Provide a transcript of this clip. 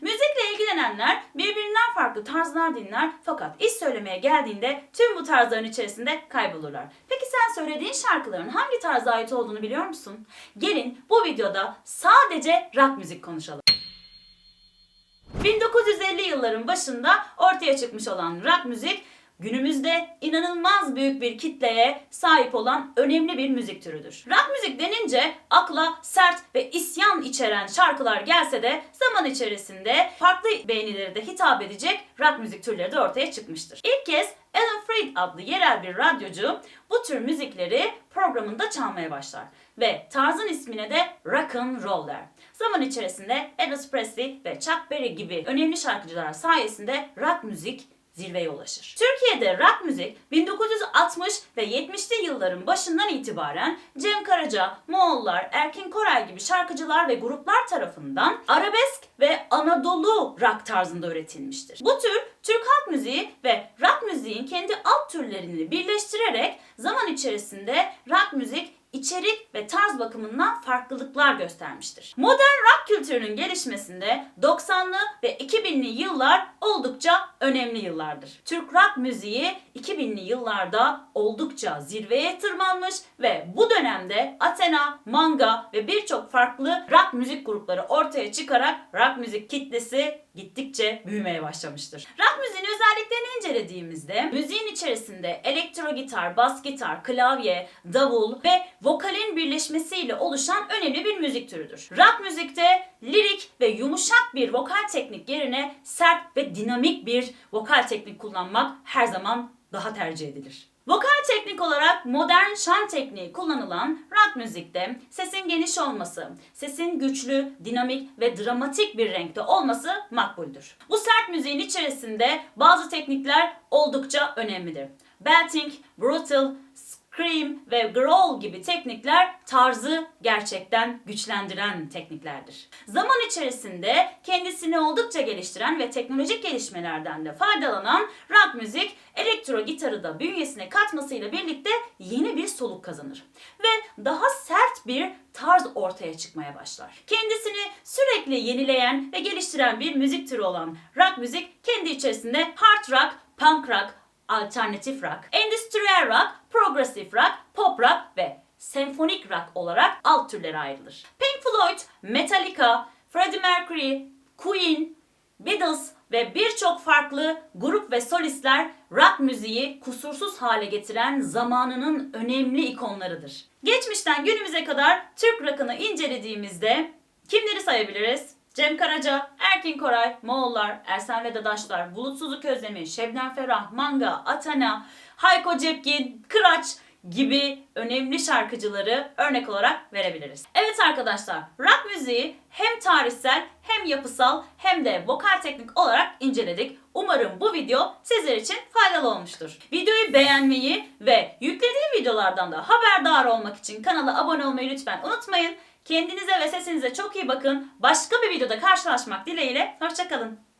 Müzikle ilgilenenler birbirinden farklı tarzlar dinler fakat iş söylemeye geldiğinde tüm bu tarzların içerisinde kaybolurlar. Peki sen söylediğin şarkıların hangi tarza ait olduğunu biliyor musun? Gelin bu videoda sadece rock müzik konuşalım. 1950 yılların başında ortaya çıkmış olan rock müzik günümüzde inanılmaz büyük bir kitleye sahip olan önemli bir müzik türüdür. Rock müzik denince akla sert ve isyan içeren şarkılar gelse de zaman içerisinde farklı beğenilere de hitap edecek rock müzik türleri de ortaya çıkmıştır. İlk kez Alan Freed adlı yerel bir radyocu bu tür müzikleri programında çalmaya başlar ve tarzın ismine de rock and roll der. Zaman içerisinde Elvis Presley ve Chuck Berry gibi önemli şarkıcılar sayesinde rock müzik zirveye ulaşır. Türkiye'de rock müzik 1960 ve 70'li yılların başından itibaren Cem Karaca, Moğollar, Erkin Koray gibi şarkıcılar ve gruplar tarafından arabesk ve Anadolu rock tarzında üretilmiştir. Bu tür Türk halk müziği ve rock müziğin kendi alt türlerini birleştirerek zaman içerisinde rock müzik içerik ve tarz bakımından farklılıklar göstermiştir. Modern rock kültürünün gelişmesinde 90'lı ve 2000'li yıllar oldukça önemli yıllardır. Türk rock müziği 2000'li yıllarda oldukça zirveye tırmanmış ve bu dönemde Athena, Manga ve birçok farklı rock müzik grupları ortaya çıkarak rock müzik kitlesi gittikçe büyümeye başlamıştır. Rock müziğin özelliklerini incelediğimizde müziğin içerisinde elektro gitar, bas gitar, klavye, davul ve vokalin birleşmesiyle oluşan önemli bir müzik türüdür. Rock müzikte lirik ve yumuşak bir vokal teknik yerine sert ve dinamik bir vokal teknik kullanmak her zaman daha tercih edilir. Vokal teknik olarak modern şan tekniği kullanılan rock müzikte sesin geniş olması, sesin güçlü, dinamik ve dramatik bir renkte olması makbuldür. Bu sert müziğin içerisinde bazı teknikler oldukça önemlidir. Belting, brutal, scream ve growl gibi teknikler tarzı gerçekten güçlendiren tekniklerdir. Zaman içerisinde kendisini oldukça geliştiren ve teknolojik gelişmelerden de faydalanan rock müzik elektro gitarı da bünyesine katmasıyla birlikte yeni bir soluk kazanır ve daha sert bir tarz ortaya çıkmaya başlar. Kendisini sürekli yenileyen ve geliştiren bir müzik türü olan rock müzik kendi içerisinde hard rock, punk rock, alternatif rock, endüstriyel rock, progressive rock, pop rock ve senfonik rock olarak alt türlere ayrılır. Pink Floyd, Metallica, Freddie Mercury, Queen, Beatles ve birçok farklı grup ve solistler rock müziği kusursuz hale getiren zamanının önemli ikonlarıdır. Geçmişten günümüze kadar Türk rock'ını incelediğimizde kimleri sayabiliriz? Cem Karaca, Erkin Koray, Moğollar, Ersen ve Dadaşlar, Bulutsuzluk Özlemi, Şebnem Ferah, Manga, Atana, Hayko Cepkin, Kıraç gibi önemli şarkıcıları örnek olarak verebiliriz. Evet arkadaşlar, rock müziği hem tarihsel hem yapısal hem de vokal teknik olarak inceledik. Umarım bu video sizler için faydalı olmuştur. Videoyu beğenmeyi ve yüklediğim videolardan da haberdar olmak için kanala abone olmayı lütfen unutmayın. Kendinize ve sesinize çok iyi bakın. Başka bir videoda karşılaşmak dileğiyle. Hoşçakalın.